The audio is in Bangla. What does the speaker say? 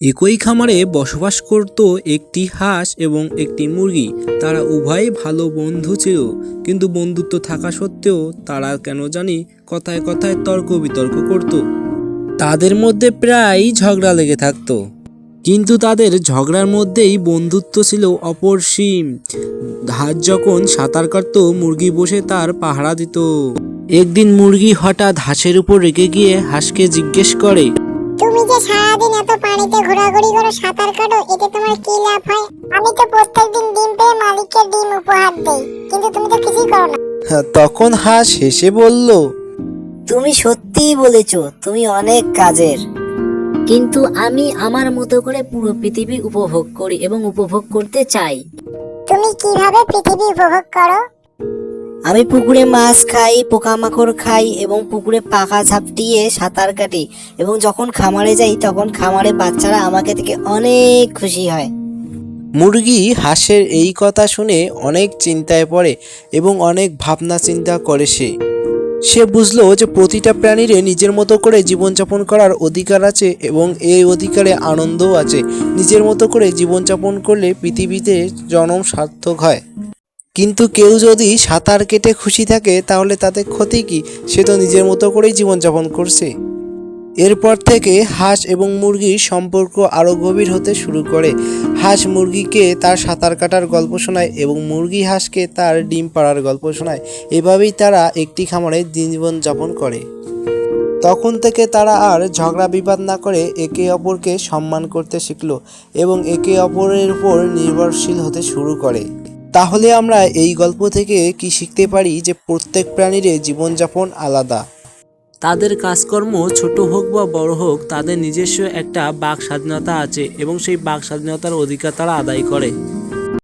একই খামারে বসবাস করত একটি হাঁস এবং একটি মুরগি। তারা উভয়ই ভালো বন্ধু ছিল, কিন্তু বন্ধুত্ব থাকা সত্ত্বেও তারা কেন জানি কথায় কথায় তর্ক বিতর্ক করত। তাদের মধ্যে প্রায় ঝগড়া লেগে থাকতো, কিন্তু তাদের ঝগড়ার মধ্যেই বন্ধুত্ব ছিল অপরসীম। হাঁস যখন সাঁতার কাটত, মুরগি বসে তার পাহারা দিত। একদিন মুরগি হঠাৎ হাঁসের উপর রেগে গিয়ে হাঁসকে জিজ্ঞেস করে তুমি যে সারাদিন এত পানিতে ঘোরাঘুরি করো সাঁতার কাটো এতে তোমার কি লাভ হয়? আমি তো প্রত্যেকদিন ডিম পেয়ে মালিককে ডিম উপহার দেই কিন্তু তুমি তো কিছুই করো না। হ্যাঁ, তখন হাঁস হেসে বলল তুমি সত্যিই বলেছ তুমি অনেক কাজের। কিন্তু আমি আমার মতো করে পুরো পৃথিবী উপভোগ করি এবং উপভোগ করতে চাই। তুমি কীভাবে পৃথিবী উপভোগ করো? আমি পুকুরে মাছ খাই, পোকামাকড় খাই এবং পুকুরে পাখা ঝাপটিয়ে সাঁতার কাটি এবং যখন খামারে যাই তখন খামারে বাচ্চারা আমাকে থেকে অনেক খুশি হয়। মুরগি হাঁসের এই কথা শুনে অনেক চিন্তায় পড়ে এবং অনেক ভাবনা চিন্তা করে সে। সে বুঝলো যে প্রতিটা প্রাণীর নিজের মতো করে জীবনযাপন করার অধিকার আছে এবং এই অধিকারে আনন্দও আছে। নিজের মতো করে জীবনযাপন করলে পৃথিবীতে জনম সার্থক হয়। কিন্তু কেউ যদি সাঁতার কেটে খুশি থাকে, তাহলে তাতে ক্ষতি কি? সে তো নিজের মতো করেই জীবনযাপন করছে। এরপর থেকে হাঁস এবং মুরগির সম্পর্ক আরও গভীর হতে শুরু করে। হাঁস মুরগিকে তার সাঁতার কাটার গল্প শোনায় এবং মুরগি হাঁসকে তার ডিম পাড়ার গল্প শোনায়। এভাবেই তারা একটি খামারে জীবন যাপন করে। তখন থেকে তারা আর ঝগড়া বিবাদ না করে একে অপরকে সম্মান করতে শিখল এবং একে অপরের উপর নির্ভরশীল হতে শুরু করে। তাহলে আমরা এই গল্প থেকে কি শিখতে পারি যে প্রত্যেক প্রাণীর জীবনযাপন আলাদা? তাদের কাজকর্ম ছোট হোক বা বড় হোক, তাদের নিজস্ব একটা বাক স্বাধীনতা আছে এবং সেই বাক স্বাধীনতার অধিকার তারা আদায় করে।